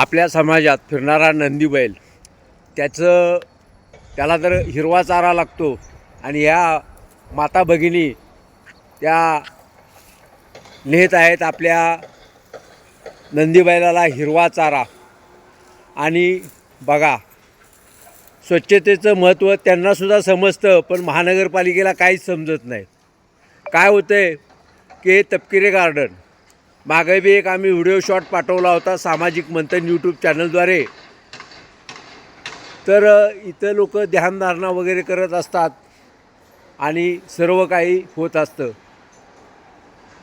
आपल्या समाजात फिरणारा नंदी बैल त्याचं त्याला तर हिरवा चारा लागतो. आणि ह्या माता भगिनी त्या नेत आहेत आपल्या नंदीबैलाला हिरवा चारा. आणि बघा स्वच्छतेचं महत्त्व त्यांनासुद्धा समजतं पण महानगरपालिकेला काहीच समजत नाही. काय होतं आहे की तपकिरे गार्डन. मागे बी एक आम्ही व्हिडिओ शॉट पाठवला होता सामाजिक मंथन यूट्यूब चॅनलद्वारे तर इथं लोक ध्यानधारणा वगैरे करत असतात आणि सर्व काही होत असतं.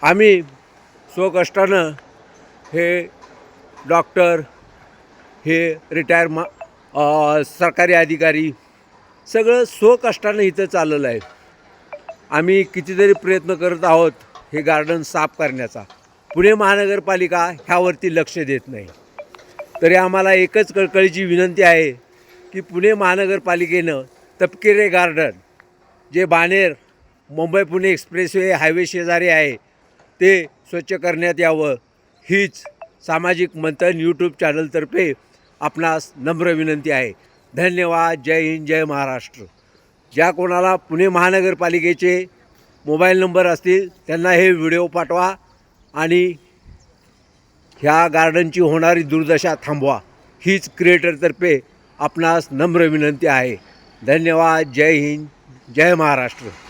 आम्ही स्वकष्टानं हे डॉक्टर हे रिटायर मा सरकारी अधिकारी सगळं स्वकष्टानं इथं चाललेलं आहे. आम्ही कितीतरी प्रयत्न करत आहोत हे गार्डन साफ करण्याचा. पुणे महानगरपालिका ह्यावरती लक्ष देत नाही. तरी आम्हाला एकच कळकळीची विनंती आहे की पुणे महानगरपालिकेनं तपकिरे गार्डन जे बाणेर मुंबई पुणे एक्सप्रेसवे हायवे शेजारी आहे ते स्वच्छ करण्यात यावं. हीच सामाजिक मंथन यूट्यूब चॅनलतर्फे आपणास नम्र विनंती आहे. धन्यवाद. जय हिंद जय महाराष्ट्र. ज्या कोणाला पुणे महानगरपालिकेचे मोबाईल नंबर असतील त्यांना हे व्हिडिओ पाठवा. आणि ह्या गार्डनची होणारी दुर्दशा थांबवा. हीच क्रिएटरतर्फे आपणास नम्र विनंती आहे. धन्यवाद. जय हिंद. जय महाराष्ट्र.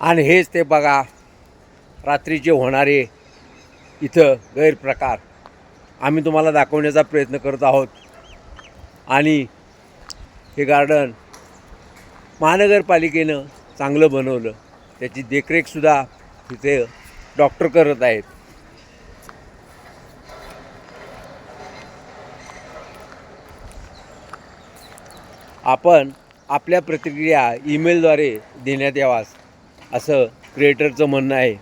आणि हेच ते बघा रात्रीचे होणारे इथं गैरप्रकार. आम्ही तुम्हाला दाखवण्याचा प्रयत्न करत आहोत. आणि हे गार्डन महानगरपालिकेनं चांगलं बनवलं. त्याची देखरेखसुद्धा तिथे डॉक्टर करत आहेत. आपण आपल्या प्रतिक्रिया ईमेलद्वारे देण्यात यावास. असं क्रिएटरचं म्हणणं आहे.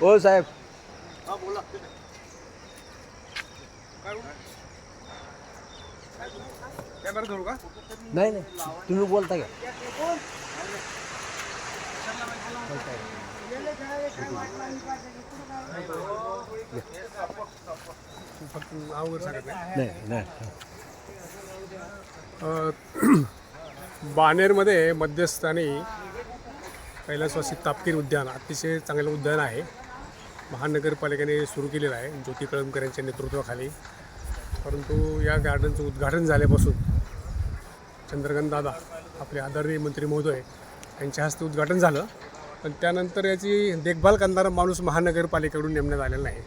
हो साहेब. नाही नाही. तुम्ही बोलता का नाही बाणेरमध्ये मध्यस्थानी कैलासवासी तापकीर उद्यान अतिशय चांगलं उद्यान आहे. महानगरपालिकेने सुरू केलेलं आहे. ज्योती कळमकर यांच्या नेतृत्वाखाली. परंतु या गार्डनचं उद्घाटन झाल्यापासून चंद्रकांत दादा आपले आदरणीय मंत्री महोदय यांच्या हस्ते उद्घाटन झालं. पण त्यानंतर याची देखभाल करणारा माणूस महानगरपालिकेकडून नेमण्यात आलेला नाही.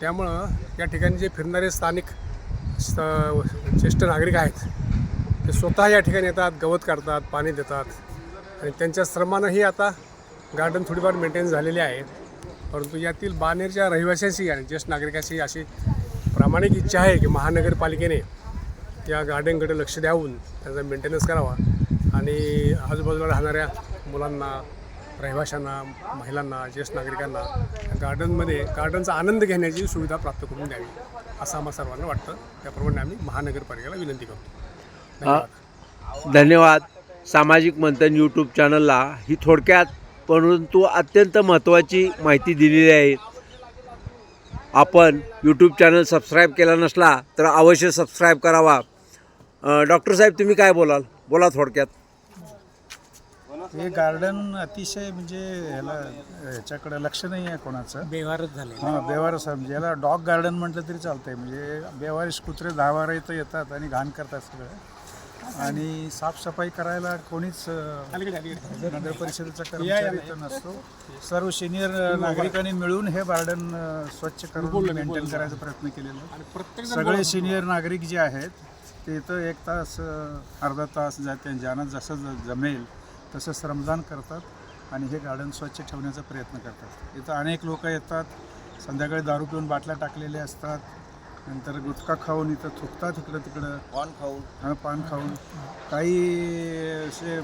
त्यामुळं या ठिकाणी जे फिरणारे स्थानिक ज्येष्ठ नागरिक आहेत ते स्वतः या ठिकाणी येतात गवत काढतात पाणी देतात. आणि त्यांच्या श्रमानंही आता गार्डन थोडीफार मेंटेन झालेली आहे. परंतु यातील बानेरच्या रहिवाशांशी आणि ज्येष्ठ नागरिकांशी अशी प्रामाणिक इच्छा आहे की महानगरपालिकेने या गार्डनकडे लक्ष द्यावून त्याचा मेंटेनन्स करावा. आणि आजूबाजूला राहणाऱ्या मुलांना रहिवाशांना महिलांना ज्येष्ठ नागरिकांना गार्डनमध्ये गार्डनचा आनंद घेण्याची सुविधा प्राप्त करून द्यावी असं आम्हा सर्वांना वाटतं. त्याप्रमाणे आम्ही महानगरपालिकेला विनंती करतो. धन्यवाद. सामाजिक मंथन यूट्यूब चॅनलला ही थोडक्यात परंतु अत्यंत महत्त्वाची माहिती दिलेली आहे. आपण यूट्यूब चॅनल सबस्क्राईब केला नसला तर अवश्य सबस्क्राईब करावा. डॉक्टर साहेब तुम्ही काय बोलाल? बोला थोडक्यात. हे गार्डन अतिशय म्हणजे ह्याला ह्याच्याकडे लक्ष नाही आहे कोणाचं. बेवारच झाले. हां बेवारस आहे. म्हणजे याला डॉग गार्डन म्हटलं तरी चालतंय. म्हणजे बेवारीस कुत्रे दहा इथं येतात आणि घाण करतात सगळं. आणि साफसफाई करायला कोणीच नगर परिषदेचा कर्मचारी इथं नसतो. सर्व सिनियर नागरिकांनी मिळून हे गार्डन स्वच्छ करून मेंटेन करायचा प्रयत्न केलेला आहे. सगळे सिनियर नागरिक जे आहेत ते इथं एक तास अर्धा तास जाते ज्यांना जसं जमेल तसं श्रमदान करतात आणि हे गार्डन स्वच्छ ठेवण्याचा प्रयत्न करतात. इथं अनेक लोक येतात संध्याकाळी दारू पिऊन बाटल्या टाकलेल्या असतात नंतर गुटखा खाऊन इथं थुकतात इकडं तिकडं. पान खाऊन. हां पान खाऊन. काही असे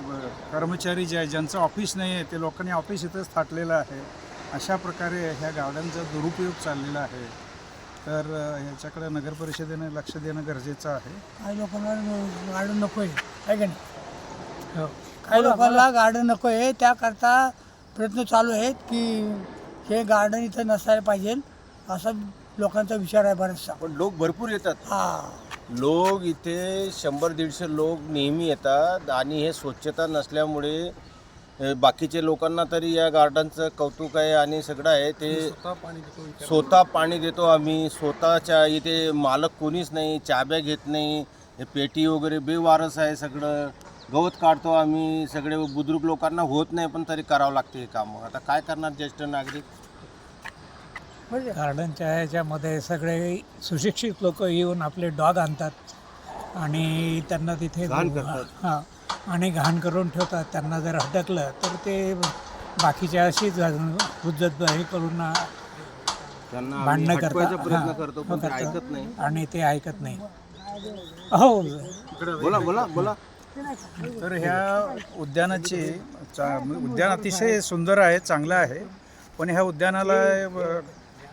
कर्मचारी जे आहे ज्यांचं ऑफिस नाही आहे ते लोकांनी ऑफिस इथंच थाटलेलं आहे. अशा प्रकारे ह्या गार्डनचा दुरुपयोग चाललेला आहे. तर ह्याच्याकडे नगर परिषदेने लक्ष देणं गरजेचं आहे. काही लोकांना गार्डन नको आहे आहे का नाही? हो. काही लोकांना गार्डन नको आहे त्याकरता प्रयत्न चालू आहेत की हे गार्डन इथं नसायला पाहिजे. असा लोकांचा विचार आहे बराचसा. पण लोक भरपूर येतात. हा. लोक इथे शंभर दीडशे लोक नेहमी येतात आणि हे स्वच्छता नसल्यामुळे अ, बाकीचे लोकांना तरी या गार्डनचं कौतुक आहे आणि सगळं आहे. ते स्वतः पाणी देतो आम्ही. स्वतःच्या इथे मालक कोणीच नाही चाब्या घेत नाही. हे पेटी वगैरे बेवारस आहे सगळं. गवत काढतो आम्ही. सगळे बुजुर्ग लोकांना होत नाही पण तरी करावं लागते हे कामं. आता काय करणार ज्येष्ठ नागरिक? गार्डनच्या ह्याच्यामध्ये सगळे सुशिक्षित लोक येऊन आपले डॉग आणतात आणि त्यांना तिथे हां आणि घाण करून ठेवतात. त्यांना जर अडकलं तर ते बाकीच्या अशीच हुज्जत हे करून भांडणं करतात. प्रयत्न हां, करतो पण ते करतात. ऐकत नाही. आणि ते ऐकत नाही. हो बोला बोला बोला. तर ह्या उद्यानाची चा उद्यान अतिशय सुंदर आहे चांगलं आहे. पण ह्या उद्यानाला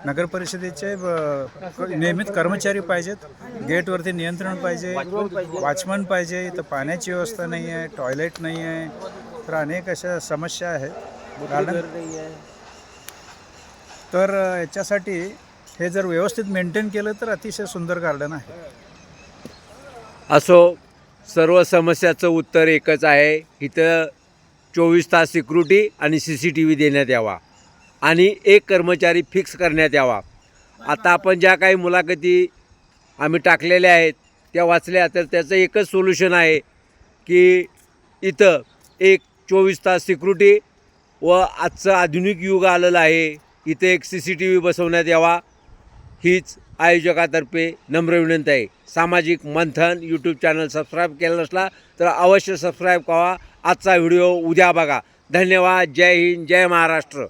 नगर परिषदेचे नियमित कर्मचारी पाहिजेत. गेटवरती नियंत्रण पाहिजे. वॉचमन पाहिजे. इथं पाण्याची व्यवस्था नाही आहे टॉयलेट नाही आहे तर अनेक अशा समस्या आहेत. गार्डन तर याच्यासाठी हे जर व्यवस्थित मेंटेन केलं तर अतिशय सुंदर गार्डन आहे. असो सर्व समस्याचं उत्तर एकच आहे. इथं चोवीस तास सिक्युरिटी आणि सी सी टी व्ही देण्यात यावा. आणि एक कर्मचारी फिक्स करण्यात यावा. आता आपण ज्या काही मुलाखती आम्ही टाकलेल्या आहेत त्या वाचल्या तर त्याचं एकच सोल्युशन आहे की इथं एक चोवीस तास सिक्युरिटी व आजचं आधुनिक युग आलेलं आहे. इथे एक सी सी टी व्ही बसवण्यात यावा. हीच आयोजकातर्फे नम्र विनंती आहे. सामाजिक मंथन यूट्यूब चॅनल सबस्क्राईब केलं नसला तर अवश्य सबस्क्राईब करा. आजचा व्हिडिओ उद्या बघा. धन्यवाद. जय हिंद. जय महाराष्ट्र.